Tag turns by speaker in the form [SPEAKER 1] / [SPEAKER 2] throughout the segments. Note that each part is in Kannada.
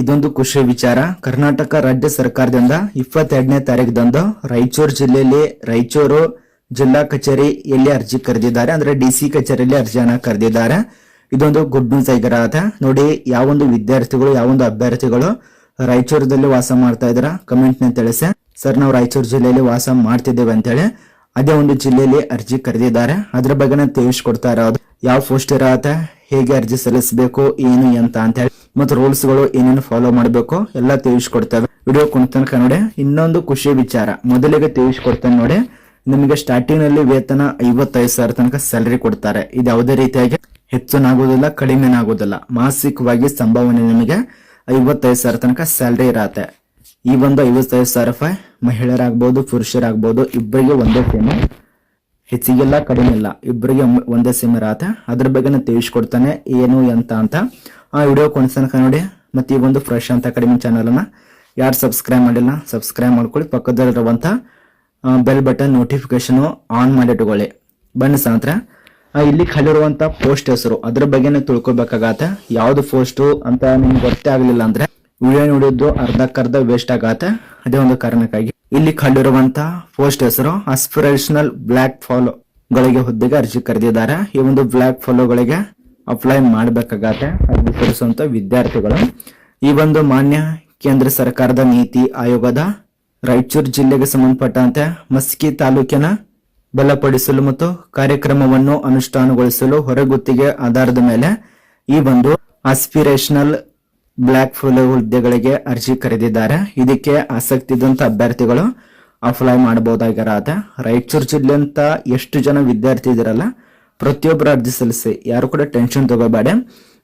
[SPEAKER 1] ಇದೊಂದು ಖುಷಿ ವಿಚಾರ. ಕರ್ನಾಟಕ ರಾಜ್ಯ ಸರ್ಕಾರದಿಂದ ಇಪ್ಪತ್ತೆರಡನೇ ತಾರೀಕದಂದು ರಾಯಚೂರು ಜಿಲ್ಲೆಯಲ್ಲಿ ರಾಯಚೂರು ಜಿಲ್ಲಾ ಕಚೇರಿಯಲ್ಲಿ ಅರ್ಜಿ ಕರೆದಿದ್ದಾರೆ ಅಂದ್ರೆ ಡಿ ಸಿ ಕಚೇರಿಯಲ್ಲಿ ಅರ್ಜಿಯನ್ನ ಕರೆದಿದ್ದಾರೆ. ಇದೊಂದು ಗುಡ್ ನ್ಯೂಸ್ ಆಗಿರತ್ತೆ. ನೋಡಿ, ಯಾವೊಂದು ವಿದ್ಯಾರ್ಥಿಗಳು, ಯಾವೊಂದು ಅಭ್ಯರ್ಥಿಗಳು ರಾಯಚೂರದಲ್ಲಿ ವಾಸ ಮಾಡ್ತಾ ಇದ್ರ ಕಮೆಂಟ್ನ ತಿಳಿಸಿ. ಸರ್, ನಾವು ರಾಯಚೂರು ಜಿಲ್ಲೆಯಲ್ಲಿ ವಾಸ ಮಾಡ್ತಿದ್ದೇವೆ ಅಂತೇಳಿ ಅದೇ ಒಂದು ಜಿಲ್ಲೆಯಲ್ಲಿ ಅರ್ಜಿ ಕರೆದಿದ್ದಾರೆ. ಅದ್ರ ಬಗ್ಗೆ ತಿಳಿಸ್ಕೊಡ್ತಾ ಇರೋದು. ಯಾವ ಪೋಸ್ಟ್ ಇರತ್ತೆ? ಹೇಗೆ ಅರ್ಜಿ ಸಲ್ಲಿಸಬೇಕು? ಏನು ಅಂತ ಹೇಳಿ. ಮತ್ತು ರೂಲ್ಸ್ಗಳು ಏನೇನು ಫಾಲೋ ಮಾಡಬೇಕು ಎಲ್ಲ ತಿಳಿಸ್ಕೊಡ್ತೇವೆ. ವಿಡಿಯೋ ಕುಂತನಕ ನೋಡಿ. ಇನ್ನೊಂದು ಖುಷಿ ವಿಚಾರ. ಮೊದಲಿಗೆ ತಿಳಿಸ್ಕೊಡ್ತೇನೆ ನೋಡಿ. ನಿಮಗೆ ಸ್ಟಾರ್ಟಿಂಗ್ನಲ್ಲಿ ವೇತನ ಐವತ್ತೈದು ಸಾವಿರ ತನಕ ಸ್ಯಾಲರಿ ಕೊಡ್ತಾರೆ. ಇದು ಯಾವುದೇ ರೀತಿಯಾಗಿ ಹೆಚ್ಚನಾಗುವುದಿಲ್ಲ, ಕಡಿಮೆನಾಗುವುದಿಲ್ಲ. ಮಾಸಿಕವಾಗಿ ಸಂಭಾವನೆ ನಿಮಗೆ ಐವತ್ತೈದು ಸಾವಿರ ತನಕ ಸ್ಯಾಲರಿ ಇರತ್ತೆ. ಈ ಒಂದು ಐವತ್ತೈದು ಸಾವಿರ ರೂಪಾಯಿ ಮಹಿಳೆಯರಾಗ್ಬೋದು, ಪುರುಷರಾಗ್ಬೋದು, ಇಬ್ಬರಿಗೆ ಒಂದೇ ಸೇಮೆ ಹೆಚ್ಚಿಗೆಲ್ಲ ಕಡಿಮೆ ಇಲ್ಲ. ಇಬ್ಬರಿಗೆ ಒಂದೇ ಸೇಮ್ ಇರತ್ತೆ. ಅದ್ರ ಬಗ್ಗೆ ತಿಳಿಸ್ಕೊಡ್ತಾನೆ. ಏನು, ಎಂತ ಅಂತ. ಆ ವಿಡಿಯೋ ಕೊನೆತನಕ ನೋಡಿ, ಮತ್ತೆ ಈ ಒಂದು ಫ್ರೆಶ್ ಅಂತ ಕಡಿಮೆ ಚಾನಲ್ ಅನ್ನ ಯಾರು ಸಬ್ಸ್ಕ್ರೈಬ್ ಮಾಡಿಲ್ಲ ಸಬ್ಸ್ಕ್ರೈಬ್ ಮಾಡ್ಕೊಳ್ಳಿ. ಪಕ್ಕದಲ್ಲಿರುವಂತ ಬೆಲ್ ಬಟನ್ ನೋಟಿಫಿಕೇಶನ್ ಆನ್ ಮಾಡಿಟ್ಕೊಳ್ಳಿ ಬನ್ನಿ ಸಾಂತ್ರ ಇಲ್ಲಿ ಖಾಲಿರುವಂತ ಪೋಸ್ಟ್ ಹೆಸರು. ಅದ್ರ ಬಗ್ಗೆನೇ ತಿಳ್ಕೊಬೇಕಾಗತ್ತೆ ಯಾವುದು ಪೋಸ್ಟ್ ಅಂತ ನಿಮ್ಗೆ ಗೊತ್ತೇ ಆಗ್ಲಿಲ್ಲ ಅಂದ್ರೆ ವಿಡಿಯೋ ನೋಡಿದ್ದು ಅರ್ಧಕ್ಕರ್ಧ ವೇಸ್ಟ್ ಆಗತ್ತೆ. ಅದೇ ಒಂದು ಕಾರಣಕ್ಕಾಗಿ. ಇಲ್ಲಿ ಖಾಲಿರುವಂತ ಪೋಸ್ಟ್ ಹೆಸರು ಅಸ್ಪಿರೇಷನಲ್ ಬ್ಲಾಕ್ ಫಾಲೋ ಗಳಿಗೆ ಹುದ್ದೆಗೆ ಅರ್ಜಿ ಕರೆದಿದ್ದಾರೆ. ಈ ಒಂದು ಬ್ಲಾಕ್ ಫಾಲೋಗಳಿಗೆ ಅಪ್ಲೈ ಮಾಡಬೇಕಾಗತ್ತೆ. ಅರ್ಜಿ ವಿದ್ಯಾರ್ಥಿಗಳು. ಈ ಒಂದು ಮಾನ್ಯ ಕೇಂದ್ರ ಸರ್ಕಾರದ ನೀತಿ ಆಯೋಗದ ರಾಯಚೂರು ಜಿಲ್ಲೆಗೆ ಸಂಬಂಧಪಟ್ಟಂತೆ ಮಸ್ಕಿ ತಾಲೂಕಿನ ಬಲಪಡಿಸಲು ಮತ್ತು ಕಾರ್ಯಕ್ರಮವನ್ನು ಅನುಷ್ಠಾನಗೊಳಿಸಲು ಹೊರಗುತ್ತಿಗೆ ಆಧಾರದ ಮೇಲೆ ಈ ಒಂದು ಆಸ್ಪಿರೇಷನಲ್ ಬ್ಲಾಕ್ ಫುಲ್ ಹುದ್ದೆಗಳಿಗೆ ಅರ್ಜಿ ಕರೆದಿದ್ದಾರೆ. ಇದಕ್ಕೆ ಆಸಕ್ತಿ ಇದ್ದಂತ ಅಭ್ಯರ್ಥಿಗಳು ಅಪ್ಲೈ ಮಾಡಬಹುದಾಗಿರತ್ತೆ. ರಾಯಚೂರು ಜಿಲ್ಲೆ ಅಂತ ಎಷ್ಟು ಜನ ವಿದ್ಯಾರ್ಥಿ ಇದಿರಲ್ಲ ಪ್ರತಿಯೊಬ್ಬರು ಅರ್ಜಿ ಸಲ್ಲಿಸಿ, ಯಾರು ಕೂಡ ಟೆನ್ಷನ್ ತಗೋಬೇಡ.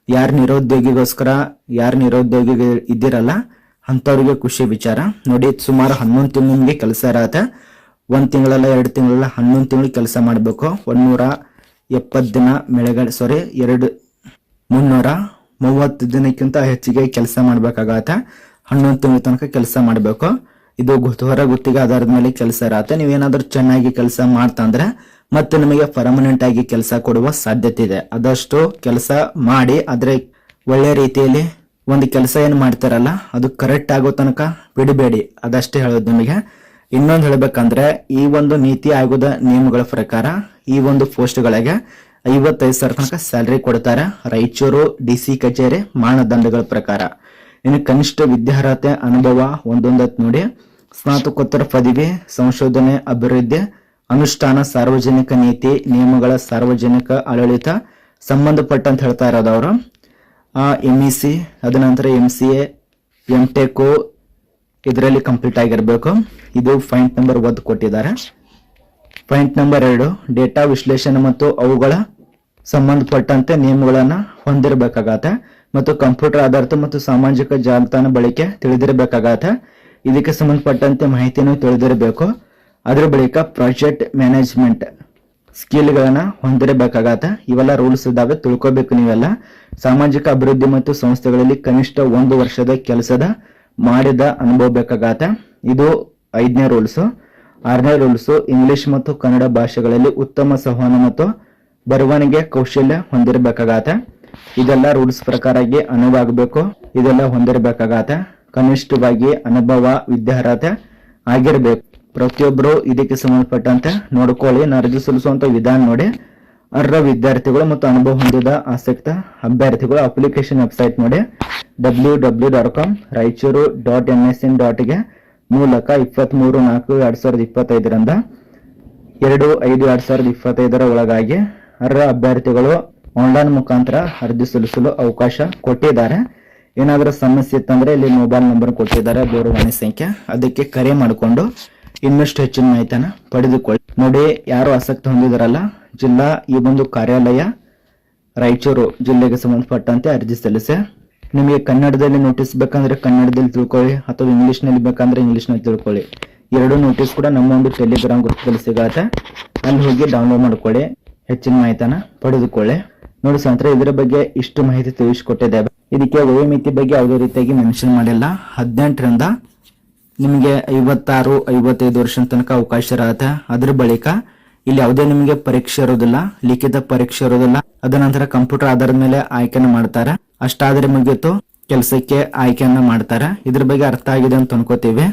[SPEAKER 1] ಯಾರು ನಿರುದ್ಯೋಗಿಗೋಸ್ಕರ, ಯಾರು ನಿರುದ್ಯೋಗಿ ಇದ್ದಿರಲ್ಲ, ಅಂಥವ್ರಿಗೆ ಖುಷಿ ವಿಚಾರ. ನೋಡಿ, ಸುಮಾರು ಹನ್ನೊಂದು ತಿಂಗಳು ಕೆಲಸ ಇರತ್ತೆ. ಒಂದು ತಿಂಗಳಲ್ಲ, ಎರಡು ತಿಂಗಳಲ್ಲ, ಹನ್ನೊಂದು ತಿಂಗಳು ಕೆಲಸ ಮಾಡಬೇಕು. ಒಂದೂರ ಎಪ್ಪತ್ತು ದಿನ ಮೆಳೆಗಳ ಸಾರಿ ಎರಡು, ಮುನ್ನೂರ ಮೂವತ್ತು ದಿನಕ್ಕಿಂತ ಹೆಚ್ಚಿಗೆ ಕೆಲಸ ಮಾಡ್ಬೇಕಾಗತ್ತೆ. ಹನ್ನೊಂದು ತಿಂಗಳ ತನಕ ಕೆಲಸ ಮಾಡಬೇಕು. ಇದು ಹೊರ ಗುತ್ತಿಗೆ ಆಧಾರದ ಮೇಲೆ ಕೆಲಸ ಇರತ್ತೆ. ನೀವೇನಾದ್ರೂ ಚೆನ್ನಾಗಿ ಕೆಲಸ ಮಾಡ್ತಾ ಅಂದ್ರೆ ಮತ್ತೆ ನಿಮಗೆ ಪರ್ಮನೆಂಟ್ ಆಗಿ ಕೆಲಸ ಕೊಡುವ ಸಾಧ್ಯತೆ ಇದೆ. ಆದಷ್ಟು ಕೆಲಸ ಮಾಡಿ, ಆದರೆ ಒಳ್ಳೆ ರೀತಿಯಲ್ಲಿ ಒಂದು ಕೆಲಸ ಏನು ಮಾಡ್ತಾರಲ್ಲ, ಅದು ಕರೆಕ್ಟ್ ಆಗೋ ತನಕ ಬಿಡಬೇಡಿ. ಅದಷ್ಟೇ ಹೇಳೋದು ನಿಮಗೆ. ಇನ್ನೊಂದು ಹೇಳಬೇಕಂದ್ರೆ, ಈ ಒಂದು ನೀತಿ ಆಯೋಗದ ನಿಯಮಗಳ ಪ್ರಕಾರ ಈ ಒಂದು ಪೋಸ್ಟ್ಗಳಿಗೆ ಐವತ್ತೈದು ಸಾವಿರ ತನಕ ಸ್ಯಾಲರಿ ಕೊಡ್ತಾರೆ ರಾಯಚೂರು ಡಿ ಸಿ ಕಚೇರಿ ಮಾನದಂಡಗಳ ಪ್ರಕಾರ. ಇನ್ನು ಕನಿಷ್ಠ ವಿದ್ಯಾರ್ಹತೆ ಅನುಭವ ಒಂದೊಂದತ್ತು ನೋಡಿ, ಸ್ನಾತಕೋತ್ತರ ಪದವಿ, ಸಂಶೋಧನೆ, ಅಭಿವೃದ್ಧಿ ಅನುಷ್ಠಾನ, ಸಾರ್ವಜನಿಕ ನೀತಿ, ನಿಯಮಗಳ ಸಾರ್ವಜನಿಕ ಆಡಳಿತ ಸಂಬಂಧಪಟ್ಟಂತ ಹೇಳ್ತಾ ಇರೋದು ಅವರು. ಎಂ ಇ ಸಿ ಅದ ನಂತರ M C A M tech ಇದರಲ್ಲಿ ಕಂಪ್ಲೀಟ್ ಆಗಿರಬೇಕು. ಇದು ಪಾಯಿಂಟ್ ನಂಬರ್ ಒಂದು ಕೊಟ್ಟಿದ್ದಾರೆ. ಪಾಯಿಂಟ್ ನಂಬರ್ ಎರಡು ಡೇಟಾ ವಿಶ್ಲೇಷಣೆ ಮತ್ತು ಅವುಗಳ ಸಂಬಂಧಪಟ್ಟಂತೆ ನಿಯಮಗಳನ್ನು ಹೊಂದಿರಬೇಕಾಗತ್ತೆ ಮತ್ತು ಕಂಪ್ಯೂಟರ್ ಆಧಾರಿತ ಮತ್ತು ಸಾಮಾಜಿಕ ಜಾಲತಾಣ ಬಳಕೆ ತಿಳಿದಿರಬೇಕಾಗತ್ತೆ. ಇದಕ್ಕೆ ಸಂಬಂಧಪಟ್ಟಂತೆ ಮಾಹಿತಿಯನ್ನು ತಿಳಿದಿರಬೇಕು. ಅದರ ಬಳಿಕ ಪ್ರಾಜೆಕ್ಟ್ ಮ್ಯಾನೇಜ್ಮೆಂಟ್ ಸ್ಕಿಲ್ಗಳನ್ನ ಹೊಂದಿರಬೇಕಾಗತ್ತ. ಇವೆಲ್ಲ ರೂಲ್ಸ್ ಇದ್ದಾವೆ, ತಿಳ್ಕೊಬೇಕು ನೀವೆಲ್ಲ. ಸಾಮಾಜಿಕ ಅಭಿವೃದ್ಧಿ ಮತ್ತು ಸಂಸ್ಥೆಗಳಲ್ಲಿ ಕನಿಷ್ಠ ಒಂದು ವರ್ಷದ ಕೆಲಸದ ಮಾಡಿದ ಅನುಭವ ಬೇಕಾಗತ್ತ. ಇದು ಐದನೇ ರೂಲ್ಸ್. ಆರನೇ ರೂಲ್ಸ್, ಇಂಗ್ಲಿಷ್ ಮತ್ತು ಕನ್ನಡ ಭಾಷೆಗಳಲ್ಲಿ ಉತ್ತಮ ಸಂವಹನ ಮತ್ತು ಬರವಣಿಗೆ ಕೌಶಲ್ಯ ಹೊಂದಿರಬೇಕಾಗತ್ತ. ಇದೆಲ್ಲ ರೂಲ್ಸ್ ಪ್ರಕಾರಾಗಿ ಅನುವಾಗಬೇಕು. ಇದೆಲ್ಲ ಹೊಂದಿರಬೇಕಾಗತ್ತ. ಕನಿಷ್ಠವಾಗಿ ಅನುಭವ ವಿದ್ಯಾರ್ಹತೆ ಆಗಿರ್ಬೇಕು. ಪ್ರತಿಯೊಬ್ಬರು ಇದಕ್ಕೆ ಸಂಬಂಧಪಟ್ಟಂತೆ ನೋಡ್ಕೊಳ್ಳಿ ಅರ್ಜಿ ಸಲ್ಲಿಸುವಂತ ವಿಧಾನ ನೋಡಿ. ಅರ್ಹ ವಿದ್ಯಾರ್ಥಿಗಳು ಮತ್ತು ಅನುಭವ ಹೊಂದಿದ ಆಸಕ್ತ ಅಭ್ಯರ್ಥಿಗಳು ಅಪ್ಲಿಕೇಶನ್ ವೆಬ್ಸೈಟ್ ನೋಡಿ. W W dot com, Raichur dot N S N ಡಾಟ್ಗೆ ಮೂಲಕ ಇಪ್ಪತ್ಮೂರು ನಾಲ್ಕು ಎರಡು ಸಾವಿರದ ಇಪ್ಪತ್ತೈದರಿಂದ ಎರಡು ಐದು ಎರಡು ಸಾವಿರದ ಇಪ್ಪತ್ತೈದರ ಒಳಗಾಗಿ ಅರ್ಹ ಅಭ್ಯರ್ಥಿಗಳು ಆನ್ಲೈನ್ ಮುಖಾಂತರ ಅರ್ಜಿ ಸಲ್ಲಿಸಲು ಅವಕಾಶ ಕೊಟ್ಟಿದ್ದಾರೆ. ಏನಾದರೂ ಸಮಸ್ಯೆ ಇತ್ತಂದರೆ ಇಲ್ಲಿ ಮೊಬೈಲ್ ನಂಬರ್ ಕೊಟ್ಟಿದ್ದಾರೆ ದೂರವಾಣಿ ಸಂಖ್ಯೆ. ಅದಕ್ಕೆ ಕರೆ ಮಾಡಿಕೊಂಡು ಇನ್ನಷ್ಟು ಹೆಚ್ಚಿನ ಮಾಹಿತಿಯನ್ನ ಪಡೆದುಕೊಳ್ಳಿ. ನೋಡಿ, ಯಾರು ಆಸಕ್ತಿ ಹೊಂದಿದಾರಲ್ಲ, ಜಿಲ್ಲಾ ಈ ಒಂದು ಕಾರ್ಯಾಲಯ ರಾಯಚೂರು ಜಿಲ್ಲೆಗೆ ಸಂಬಂಧಪಟ್ಟಂತೆ ಅರ್ಜಿ ಸಲ್ಲಿಸಿ. ನಿಮಗೆ ಕನ್ನಡದಲ್ಲಿ ನೋಟಿಸ್ ಬೇಕಂದ್ರೆ ಕನ್ನಡದಲ್ಲಿ ತಿಳ್ಕೊಳ್ಳಿ, ಅಥವಾ ಇಂಗ್ಲಿಷ್ನಲ್ಲಿ ಬೇಕಂದ್ರೆ ಇಂಗ್ಲಿಷ್ನಲ್ಲಿ ತಿಳ್ಕೊಳ್ಳಿ. ಎರಡು ನೋಟಿಸ್ ಕೂಡ ನಮ್ಮ ಒಂದು ಟೆಲಿಗ್ರಾಮ್ ಗ್ರೂಪ್ದಲ್ಲಿ ಸಿಗತ್ತೆ. ಅಲ್ಲಿ ಹೋಗಿ ಡೌನ್ಲೋಡ್ ಮಾಡ್ಕೊಳ್ಳಿ, ಹೆಚ್ಚಿನ ಮಾಹಿತಿನ ಪಡೆದುಕೊಳ್ಳಿ. ನೋಡಿ ಸಂತ್ರ ಇದರ ಬಗ್ಗೆ ಇಷ್ಟು ಮಾಹಿತಿ ತಿಳಿಸಿಕೊಟ್ಟಿದ್ದೇವೆ. ಇದಕ್ಕೆ ವಯೋಮಿತಿ ಬಗ್ಗೆ ಯಾವುದೇ ರೀತಿಯಾಗಿ ಮೆನ್ಷನ್ ಮಾಡಿಲ್ಲ. ಹದಿನೆಂಟರಿಂದ ನಿಮಗೆ ಐವತ್ತಾರು, ಐವತ್ತೈದು ವರ್ಷದ ತನಕ ಅವಕಾಶ ಇರತ್ತೆ. ಅದ್ರ ಬಳಿಕ ಇಲ್ಲಿ ಯಾವುದೇ ನಿಮಗೆ ಪರೀಕ್ಷೆ ಇರೋದಿಲ್ಲ, ಲಿಖಿತ ಪರೀಕ್ಷೆ ಇರೋದಿಲ್ಲ. ಅದ ನಂತರ ಕಂಪ್ಯೂಟರ್ ಆಧಾರದ ಮೇಲೆ ಆಯ್ಕೆನ ಮಾಡ್ತಾರೆ. ಅಷ್ಟಾದ್ರೆ ಮುಗಿಯಿತು. ಕೆಲಸಕ್ಕೆ ಆಯ್ಕೆಯನ್ನ ಮಾಡ್ತಾರೆ. ಇದ್ರ ಬಗ್ಗೆ ಅರ್ಥ ಆಗಿದೆ ಅಂತ ಅನ್ಕೋತೀವಿ.